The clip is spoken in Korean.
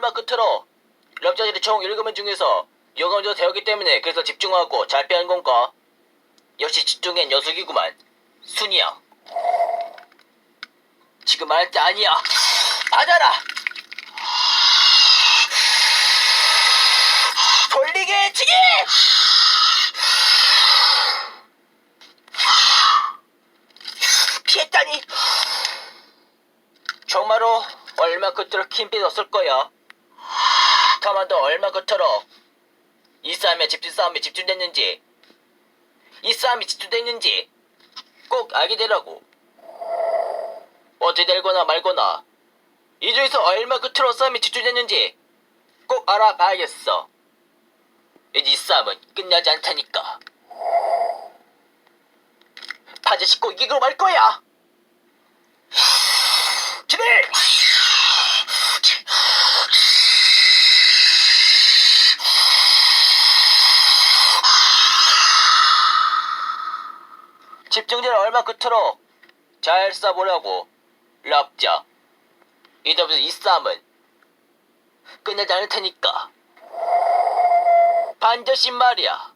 얼마 끝으로 럽자들이 총 읽으면 중에서 영어도 되었기 때문에 그래서 집중하고 잘 빼는 건가? 역시 집중엔 녀석이구만. 순이야. 지금 말할 때 아니야. 받아라. 돌리게 치기! 피했다니. 정말로 얼마 끝으로 킴빛 없을 거야. 가만도 얼마 끝으로 이 싸움에 집중 싸움에 집중됐는지 이 싸움이 집중됐는지 꼭 알게 되라고. 어떻게 되거나 말거나 이 중에서 얼마 끝으로 싸움이 집중됐는지 꼭 알아봐야겠어. 이제 이 싸움은 끝나지 않다니까. 반드시 꼭 이기고 말 거야. 기대! 집중력 얼마 끝으로? 잘 쏴보려고. 랍자 이더부터 이 싸움은 끝나지 않을 테니까. 반드시 말이야